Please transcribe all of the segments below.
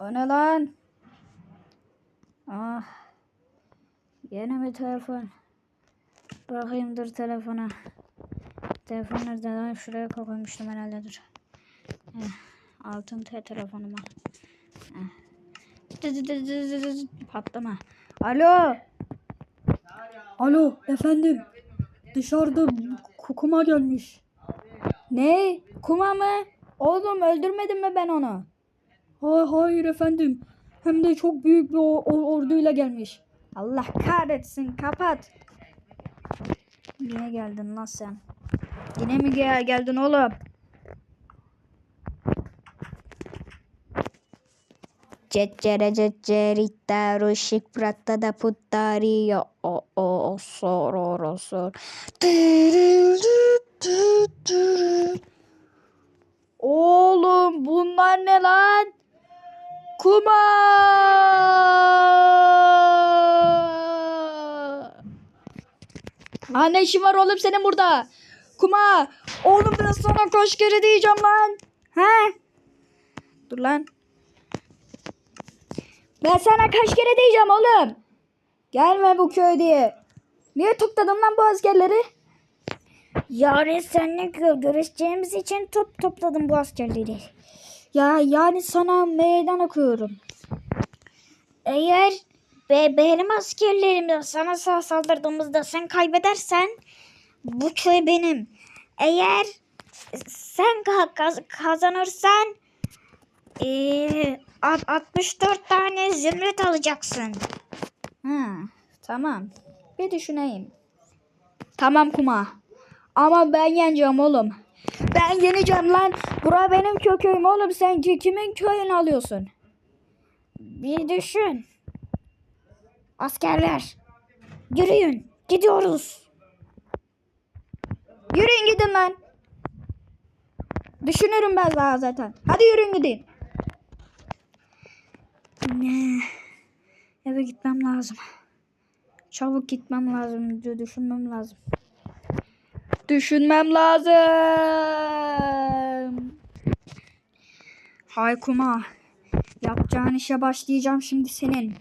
O ne lan? Ah. Yine mi telefon? Bakayım dur telefona. Telefon nerede lan? Şuraya koymuştum herhalde dur. Eh, altın T telefonuma. Eh. Patlama. Alo. Alo efendim. Dışarıda kuma gelmiş. Ne? Kuma mı? Oğlum öldürmedim mi ben onu? Hayır, hayır efendim. Hem de çok büyük bir o- o- orduyla gelmiş. Allah kahretsin kapat. Niye geldin lan sen? Yine mi gel geldin oğlum? Ceccere ceccerita roşik pratta da puttario o o o sor o ro sor. Oğlum bunlar ne lan? Kuma! Ha ne işin var oğlum senin burada? Kuma! Oğlum ben sana kaç kere diyeceğim lan? He? Dur lan. Ben sana kaç kere diyeceğim oğlum? Gelme bu köy diye. Niye topladın lan bu askerleri? Yarın seninle gö- görüşeceğimiz için top topladım bu askerleri. Ya yani sana meydan okuyorum. Eğer be benim askerlerim sana sağ saldırdığımızda sen kaybedersen bu köy benim. Eğer sen ka- kaz- kazanırsan ee, alt- 64 tane zümrüt alacaksın. Ha, tamam. Bir düşüneyim. Tamam kuma. Ama ben yeneceğim oğlum. Ben yeneceğim lan. Bura benim kö- köyüm oğlum. Sen ki- kimin köyünü alıyorsun? Bir düşün. Askerler. Yürüyün. Gidiyoruz. Yürüyün gidin lan. Düşünürüm ben daha zaten. Hadi yürüyün gidin. Ne? Eve gitmem lazım. Çabuk gitmem lazım. dü- Düşünmem lazım. Düşünmem lazım. Hay kuma. Yapacağın işe başlayacağım şimdi senin.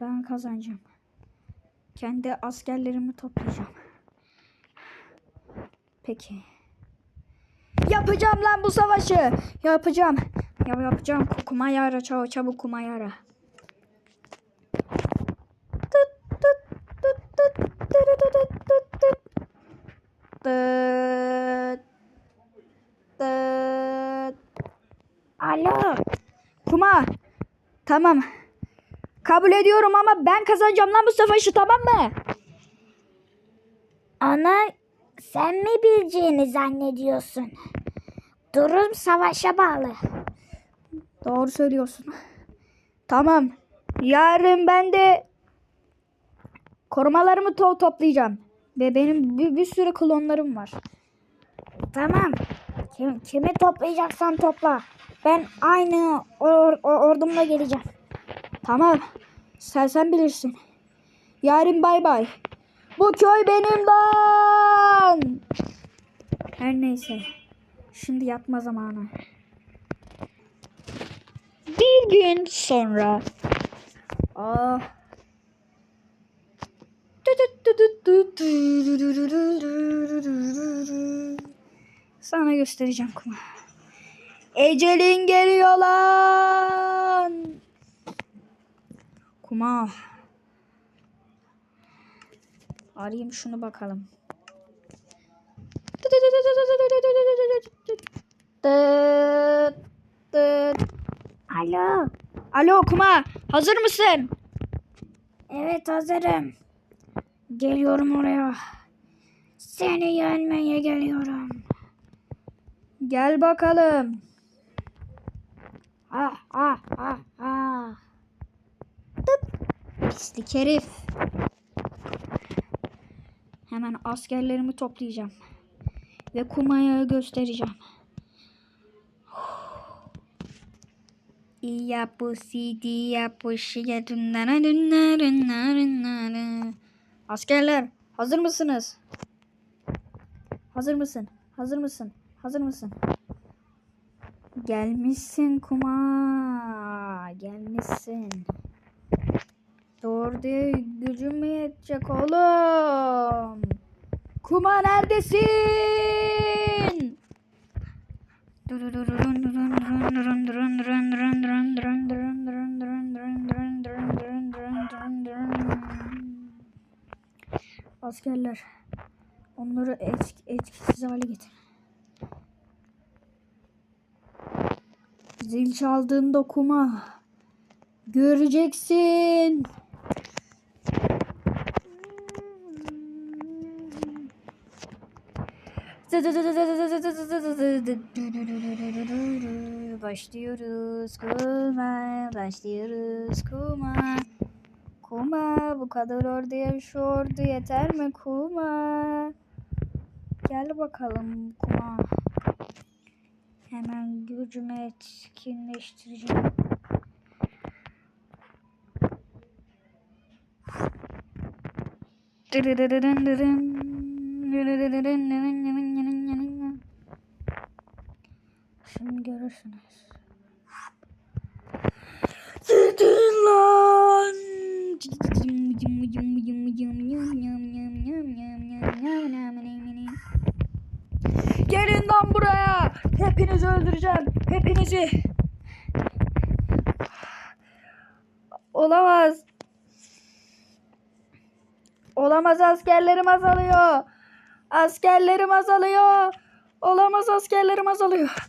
Ben kazanacağım. Kendi askerlerimi toplayacağım. Peki. Yapacağım lan bu savaşı. Yapacağım. Ya yapacağım kumayara çabuk çabuk kumayara. Alo. Kuma. Tamam. Kabul ediyorum ama ben kazanacağım lan bu savaşı tamam mı? Ana sen mi bileceğini zannediyorsun? Durum savaşa bağlı. Doğru söylüyorsun. Tamam. Yarın ben de korumalarımı to toplayacağım. Ve benim bir, bir sürü klonlarım var. Tamam. Kim, kimi toplayacaksan topla. Ben aynı or, or- ordumla geleceğim. Tamam. Sen sen bilirsin. Yarın bay bay. Bu köy benim lan. Her neyse. Şimdi yatma zamanı. Bir gün sonra. Ah. Sana göstereceğim kuma. Ecelin geliyor lan. Kuma. Arayayım şunu bakalım. Alo. Alo Kuma hazır mısın? Evet hazırım. Geliyorum oraya. Seni yenmeye geliyorum. Gel bakalım. Ah ah ah ah. Pislik herif. Hemen askerlerimi toplayacağım. Ve Kuma'ya göstereceğim. İya pusi diya puşiye dünnara dünnara dünnara. Askerler hazır mısınız? Hazır mısın? Hazır mısın? Hazır mısın? Gelmişsin kuma. Gelmişsin. Doğru diye gücüm mü yetecek oğlum? Kuma neredesin? Askerler. Onları etk etkisiz hale getir. Zil çaldığında kuma. Göreceksin. Başlıyoruz kuma, başlıyoruz kuma. Kuma, bu kadar orduya şu ordu yeter mi kuma? Gel bakalım kuma. Hemen gücümü etkinleştireceğim. Şimdi görürsünüz. Gidin lan! Gelin lan buraya! Hepinizi öldüreceğim. Hepinizi. Olamaz. Olamaz askerlerim azalıyor. Askerlerim azalıyor. Olamaz askerlerim azalıyor.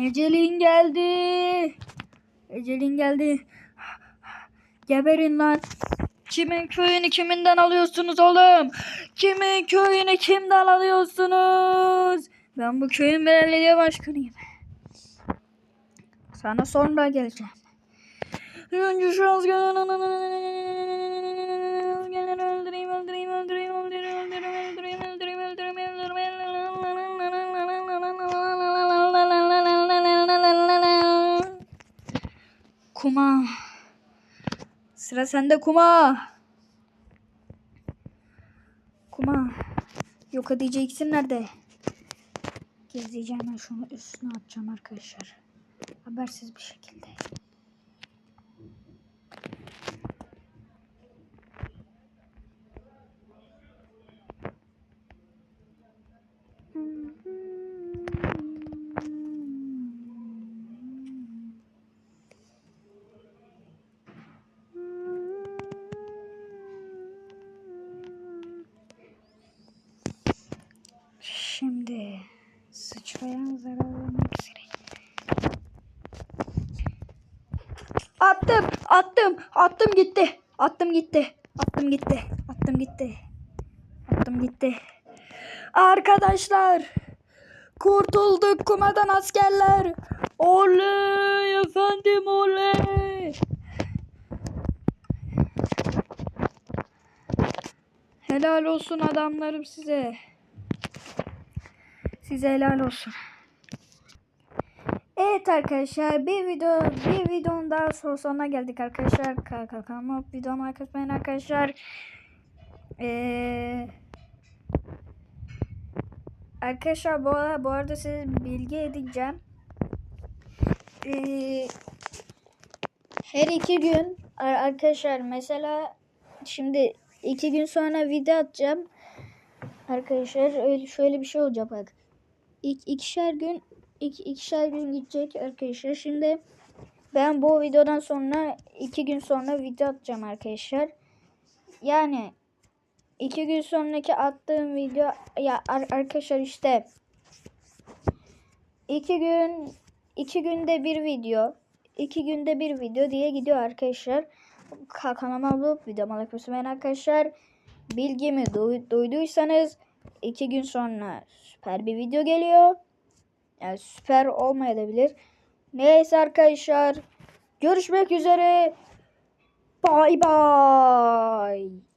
Ecelin geldi. Ecelin geldi. Geberin lan. Kimin köyünü kiminden alıyorsunuz oğlum? Kimin köyünü kimden alıyorsunuz? Ben bu köyün belediye başkanıyım. Sana sonra geleceğim. Önce şu az gelen öldüreyim öldüreyim öldüreyim öldüreyim öldüreyim Kuma. Sıra sende kuma. Kuma. Yok edici ikisi nerede? Gezeceğim ben şunu üstüne atacağım arkadaşlar. Habersiz bir şekilde. Şimdi sıçrayan zarar vermek üzere. Attım, attım, attım gitti. Attım gitti. Attım gitti. Attım gitti. Attım gitti. Arkadaşlar, kurtulduk kumadan askerler. Oley efendim oley. Helal olsun adamlarım size. Size helal olsun. Evet arkadaşlar bir video bir videonun daha son- sonuna geldik arkadaşlar. Kanalıma videomu atmayın arkadaşlar. Ee, arkadaşlar bu, bu arada size bilgi edeceğim. Ee, her iki gün ar- arkadaşlar mesela şimdi iki gün sonra video atacağım. Arkadaşlar öyle şöyle bir şey olacak bak. İk, ikişer gün iki, ikişer gün gidecek arkadaşlar. Şimdi ben bu videodan sonra iki gün sonra video atacağım arkadaşlar. yani iki gün sonraki attığım video ya ar- arkadaşlar işte iki gün iki günde bir video iki günde bir video diye gidiyor arkadaşlar. Ka- Kanalıma abone videoma like basmayın arkadaşlar. Bilgimi duy- duyduysanız iki gün sonra süper bir video geliyor. Yani süper olmayabilir. Neyse arkadaşlar. Görüşmek üzere. Bye bye.